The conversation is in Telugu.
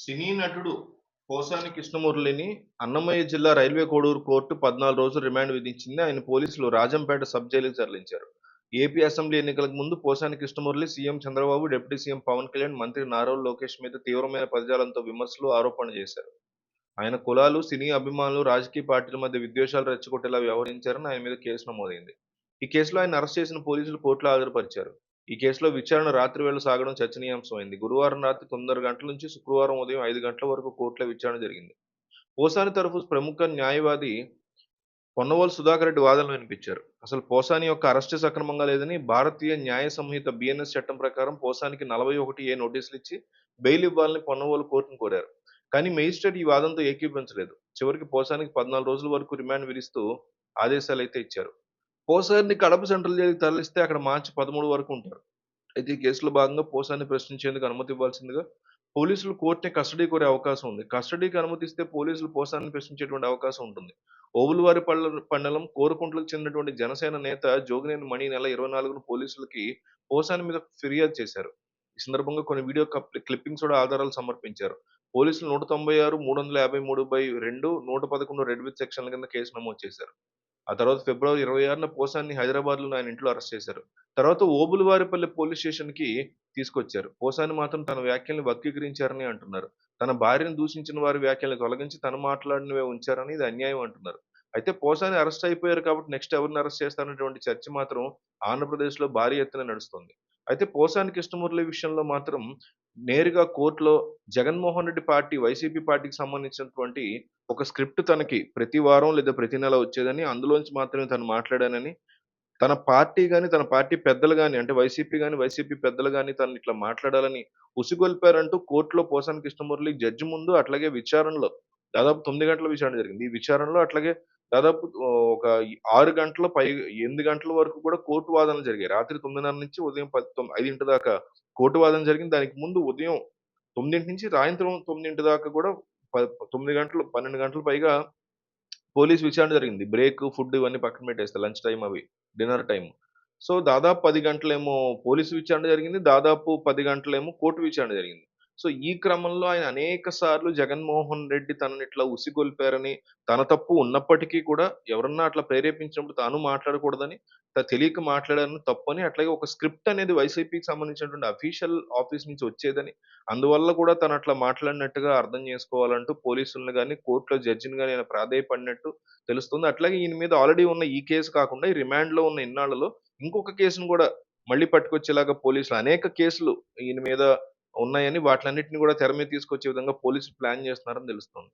సినీ నటుడు పోసాని కృష్ణమురళిని అన్నమయ్య జిల్లా రైల్వే కోడూరు కోర్టు పద్నాలుగు రోజులు రిమాండ్ విధించింది. ఆయన పోలీసులు రాజంపేట సబ్ జైలుకు తరలించారు. ఏపీ అసెంబ్లీ ఎన్నికలకు ముందు Posani Krishnamurali CM Chandrababu deputy CM Pawan Kalyan మంత్రి నారోల్ లోకేష్ మీద తీవ్రమైన పదజాలంతో విమర్శలు ఆరోపణలు చేశారు. ఆయన కులాలు సినీ అభిమానులు రాజకీయ పార్టీల మధ్య విద్వేషాలు రెచ్చగొట్టేలా వ్యవహరించారని ఆయన మీద కేసు నమోదైంది. ఈ కేసులో ఆయన అరెస్ట్ చేసిన పోలీసులు కోర్టులో హాజరుపరిచారు. ఈ కేసులో విచారణ రాత్రి వేళ సాగడం చర్చనీయాంశమైంది. గురువారం రాత్రి తొమ్మిది గంటల నుంచి శుక్రవారం ఉదయం ఐదు గంటల వరకు కోర్టులో విచారణ జరిగింది. పోసాని తరఫు ప్రముఖ న్యాయవాది పొన్నవోలు సుధాకర్ రెడ్డి వాదనలు వినిపించారు. అసలు పోసాని యొక్క అరెస్టు సక్రమంగా లేదని భారతీయ న్యాయ సంహిత బిఎన్ఎస్ చట్టం ప్రకారం పోసానికి నలభై ఒకటి ఏ నోటీసులు ఇచ్చి బెయిల్ ఇవ్వాలని పొన్నవోలు కోర్టును కోరారు. కానీ మెజిస్ట్రేట్ ఈ వాదంతో ఏకీభవించలేదు. చివరికి పోసానికి పద్నాలుగు రోజుల వరకు రిమాండ్ విధిస్తూ ఆదేశాలు అయితే ఇచ్చారు. పోసారిని కడప సెంట్రల్ జైలుకి తరలిస్తే అక్కడ మార్చి పదమూడు వరకు ఉంటారు. అయితే ఈ కేసులో భాగంగా పోసారిని ప్రశ్నించేందుకు అనుమతి ఇవ్వాల్సిందిగా పోలీసులు కోర్టుని కస్టడీ కోరే అవకాశం ఉంది. కస్టడీకి అనుమతిస్తే పోలీసులు పోసాన్ని ప్రశ్నించేటువంటి అవకాశం ఉంటుంది. ఓవులవారి పళ్ళ పండలం కోరుకుంట్లకు చెందినటువంటి జనసేన నేత జోగినేని మణి నెల ఇరవై నాలుగున పోలీసులకి పోసాని మీద ఫిర్యాదు చేశారు. ఈ సందర్భంగా కొన్ని వీడియో క్లిప్పింగ్స్ కూడా ఆధారాలు సమర్పించారు. పోలీసులు నూట తొంభై ఆరు మూడు వందల యాభై మూడు బై రెండు నూట పదకొండు రెడ్ విత్ సెక్షన్ల కింద కేసు నమోదు చేశారు. ఆ తర్వాత ఫిబ్రవరి ఇరవై ఆరున పోసాన్ని హైదరాబాద్లో ఆయన ఇంట్లో అరెస్ట్ చేశారు. తర్వాత ఓబులవారిపల్లి పోలీస్ స్టేషన్కి తీసుకొచ్చారు. పోసాని మాత్రం తన వ్యాఖ్యల్ని వక్రీకరించారని అంటున్నారు. తన భార్యను దూషించిన వారి వ్యాఖ్యల్ని తొలగించి తను మాట్లాడినవే ఉంచారని ఇది అన్యాయం అంటున్నారు. అయితే పోసాని అరెస్ట్ అయిపోయారు కాబట్టి నెక్స్ట్ ఎవరిని అరెస్ట్ చేస్తారనేటువంటి చర్చ మాత్రం ఆంధ్రప్రదేశ్లో భారీ ఎత్తున నడుస్తుంది. అయితే పోసాని కృష్ణమురళి విషయంలో మాత్రం నేరుగా కోర్టులో జగన్మోహన్ రెడ్డి పార్టీ వైసీపీ పార్టీకి సంబంధించినటువంటి ఒక స్క్రిప్ట్ తనకి ప్రతి వారం లేదా ప్రతి నెల వచ్చేదని అందులోంచి మాత్రమే తను మాట్లాడానని తన పార్టీ కానీ తన పార్టీ పెద్దలు కానీ అంటే వైసీపీ కానీ వైసీపీ పెద్దలు కానీ తను ఇట్లా మాట్లాడాలని ఉసిగొల్పారంటూ కోర్టులో పోసాని కృష్ణమురళి జడ్జి ముందు అట్లాగే విచారణలో దాదాపు తొమ్మిది గంటల విచారణ జరిగింది. ఈ విచారణలో అట్లాగే దాదాపు ఒక ఆరు గంటల పై ఎనిమిది గంటల వరకు కూడా కోర్టు వాదనలు జరిగాయి. రాత్రి తొమ్మిదిన్నర నుంచి ఉదయం పది తొమ్- ఐదింటి దాకా కోర్టు వాదన జరిగింది. దానికి ముందు ఉదయం తొమ్మిదింటి నుంచి సాయంత్రం తొమ్మిదింటి దాకా కూడా ప- తొమ్మిది గంటలు పన్నెండు గంటల పైగా పోలీస్ విచారణ జరిగింది. బ్రేక్ ఫుడ్ ఇవన్నీ పక్కన పెట్టేస్తే లంచ్ టైం అవి డిన్నర్ టైం సో దాదాపు పది గంటలేమో పోలీసు విచారణ జరిగింది. దాదాపు పది గంటలేమో కోర్టు విచారణ జరిగింది. సో ఈ క్రమంలో ఆయన అనేక సార్లు జగన్మోహన్ రెడ్డి తనని ఇట్లా ఉసిగొల్పారని తన తప్పు ఉన్నప్పటికీ కూడా ఎవరన్నా అట్లా ప్రేరేపించినప్పుడు తాను మాట్లాడకూడదని తెలియక మాట్లాడాను తప్పని అట్లాగే ఒక స్క్రిప్ట్ అనేది వైసీపీకి సంబంధించినటువంటి అఫీషియల్ ఆఫీస్ నుంచి వచ్చేదని అందువల్ల కూడా తను అట్లా మాట్లాడినట్టుగా అర్థం చేసుకోవాలంటూ పోలీసులను కానీ కోర్టులో జడ్జిని కానీ ఆయన ప్రాధాయపడినట్టు తెలుస్తుంది. అట్లాగే ఈయన మీద ఆల్రెడీ ఉన్న ఈ కేసు కాకుండా ఈ రిమాండ్లో ఉన్న ఇన్నాళ్ళలో ఇంకొక కేసును కూడా మళ్ళీ పట్టుకొచ్చేలాగా పోలీసులు అనేక కేసులు ఈయన మీద ఉన్నాయని వాటిలన్నింటినీ కూడా తెర మీద తీసుకొచ్చే విధంగా పోలీసులు ప్లాన్ చేస్తున్నారని తెలుస్తుంది.